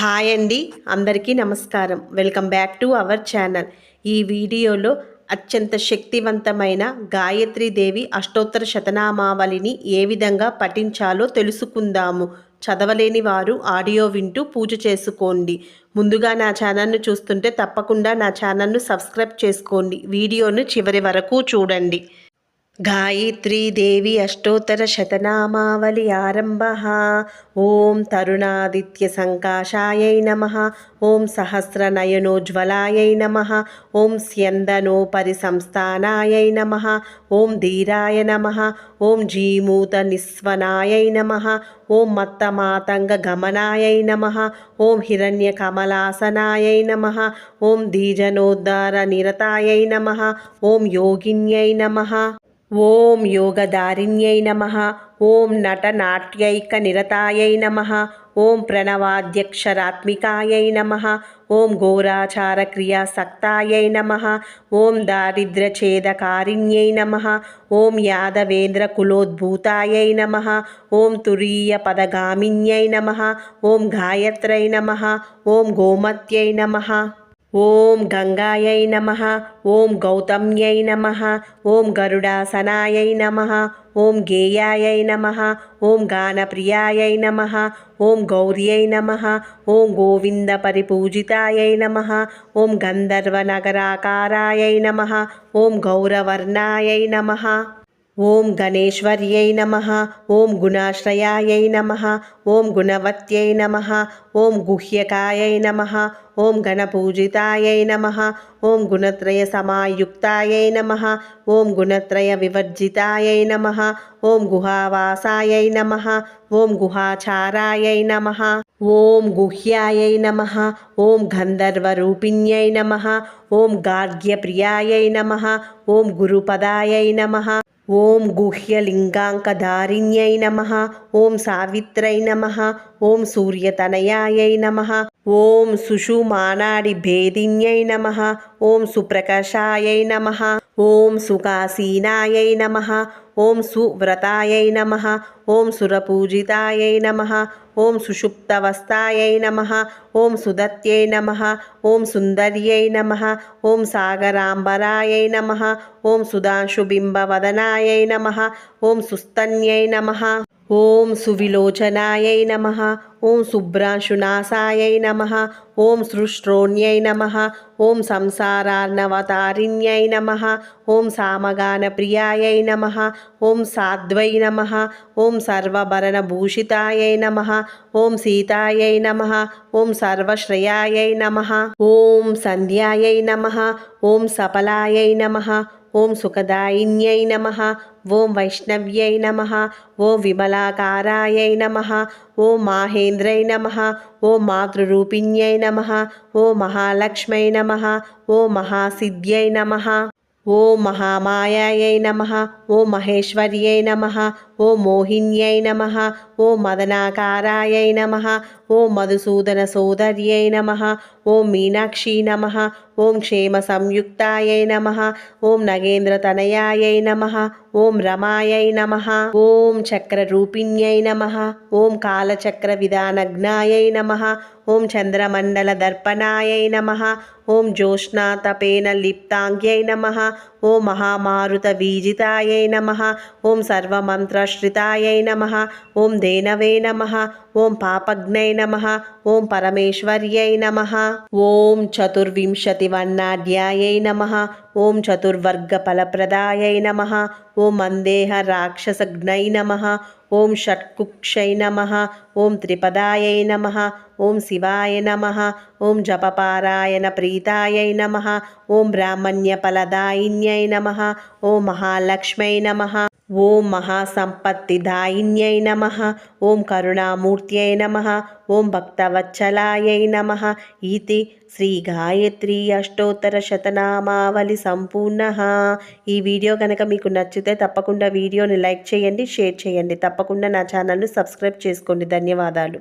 Hi అండి. అందరికీ నమస్కారం. Welcome back to our channel. ఈ వీడియోలో అత్యంత శక్తివంతమైన గాయత్రీదేవి అష్టోత్తర శతనామావళిని ఏ విధంగా పఠించాలో తెలుసుకుందాము. చదవలేని వారు ఆడియో వింటూ పూజ చేసుకోండి. ముందుగా నా ఛానల్ను చూస్తుంటే తప్పకుండా నా ఛానల్ను సబ్స్క్రైబ్ చేసుకోండి. వీడియోను చివరి వరకు చూడండి. గాయత్రీదేవి అష్టోత్తర శతనామావళి ఆరంభ. ఓం తరుణాదిత్య సంకాశాయై నమ. ఓం సహస్రనయనోజ్వలాయై నమ. ఓం స్యందనోపరి సంస్థానాయై నమ. ఓం ధీరాయ నమ. ఓం జీమూత నిస్వనాయై నమ. ఓం మత్తమాతంగ గమనాయై నమ. ఓం హిరణ్య కమలాసనాయై నమ. ఓం దీజనోద్ధార నమ ఓం యోగిన్యై నమ ఓం యోగదారిణ్యై నమ ఓం నటనాట్యైక నిరతాయై నమ ఓం ప్రణవాధ్యక్షరాత్మికాయై నమ ఓం ఘోరాచారక్రియాసక్తాయై నమ ఓం దారిద్ర్యఛేదకారిణ్యై నమ ఓం యాదవేంద్ర కులోద్భూతాయై నమ ఓం తురీయ పదగామిన్యై నమ ఓం గాయత్రై నమ ఓం గోమత్యై నమ. ఓం గంగాయై నమ ఓం గౌతమ్యై నమ ఓం గరుడాసనాయై నమ ఓం గేయాయై నమ ఓం గానప్రియాయై నమ ఓం గౌర్యై నమ ఓం గోవింద పరిపూజితాయై నమ ఓం గంధర్వనగరాకారాయై నమ ఓం గౌరవర్ణాయై నమ. ఓం గణేశ్వర్యై నమ ఓం గుణాశ్రయాయై నమ ఓం గుణవత్యై నమ ఓం గుహ్యకాయై నమ ఓం గణపూజితాయై నమ ఓం గుణత్రయ సమాయుక్తాయై నమ ఓం గుణత్రయ వివర్జితాయై నమ ఓం గుహావాసాయై నమ ఓం గుహాచారాయై నమ ఓం గుహ్యాయై నమ ఓం గంధర్వరూపిణ్యై నమ ఓం గార్గ్యప్రియాయై నమ ఓం గురుపదాయై నమ ఓం గుహ్యలింగాంకధారిణ్యై నమ ఓం సావిత్రై నమ ఓం సూర్యతనయాయై నమ ఓం సుషుమానాడి భేదిన్యై నమ ఓం సుప్రకాశాయై నమ ఓం సుకాసీనాయై నమ ఓం సువ్రతాయై నమ ఓం సురపూజితాయై నమ ఓం సుషుప్తవస్థాయై నమ ఓం సుదత్యై నమ ఓం సుందర్యై నమ ఓం సాగరాంబరాయై నమ ఓం సుధాంశుబింబవదనాయై నమ ఓం సుస్తన్యై నమ ఓం సువిలోచనాయై నమ ఓం శుభ్రాంశునాశాయై నమ ఓం సృష్ట్రోణ్యై నమ ఓం సంసారార్ణవతారిణ్యై నమ ఓం సామగానప్రియాయై నమ ఓం సాద్వై నమ ఓం సర్వభరణభూషితాయై నమ ఓం సీతాయై నమ ఓం సర్వశ్రయాయై నమ ఓం సంధ్యాయై నమ ఓం సఫలాయై నమ ఓం సుఖదాయిన్యై నమ ఓం వైష్ణవ్యై నమ ఓం విమలాకారాయై నమ ఓం మాహేంద్రై నమ ఓం మాతృరూపిణ్యై నమ ఓం మహాలక్ష్మై నమ ఓం మహాసిద్ధ్యై నమ ఓం మహామాయాయై నమ ఓం మహేశ్వర్యై నమ ఓం మోహిన్యై నమ ఓ మదనాకారాయై నమ ఓ మధుసూదన సోదర్యై నమ ఓం మీనాక్షి నమ ఓం క్షేమ సంయుక్తాయై నమ ఓం నగేంద్ర తనయాయై నమ ఓం రమాయై నమ ఓం చక్రరూపిణ్యై నమ ఓం కాలచక్ర విధానజ్ఞాయై నమ ఓం చంద్రమండల దర్పణాయై నమ ఓం జ్యోష్ణాతపేన లిప్తాంగ్యై నమ ఓం మహామారుత వీజితాయై నమ ఓం సర్వమంత్రశ్రితాయై నమ ఓం దేనవే నమ ఓం పాపజ్ఞై నమ. ఓం పరమేశ్వర్యై నమ. ఓం చతుర్వింశతివర్ణాఢ్యాయై నమ. ఓం చతుర్వర్గ ఫలప్రదాయై నమ ఓం అందేహ రాక్షసజ్ఞై నమ ఓం షట్కుక్షై నమ ఓం త్రిపదాయై నమ ఓం శివాయ నమ ఓం జపపారాయణ ప్రీతాయై నమ ఓం బ్రాహ్మణ్యఫలదాయిన్యై నమ ఓం మహాలక్ష్మై నమ ఓం మహాసంపత్తిదాయిన్యై నమ ఓం కరుణామూర్త్యై నమ ఓం భక్తవత్సలాయై నమ ఇది శ్రీ గాయత్రి అష్టోత్తర శతనామావళి సంపూర్ణ. ఈ వీడియో కనుక మీకు నచ్చితే తప్పకుండా వీడియోని లైక్ చేయండి షేర్ చేయండి. తప్పకుండా నా ఛానల్ను సబ్స్క్రైబ్ చేసుకోండి. ధన్యవాదాలు.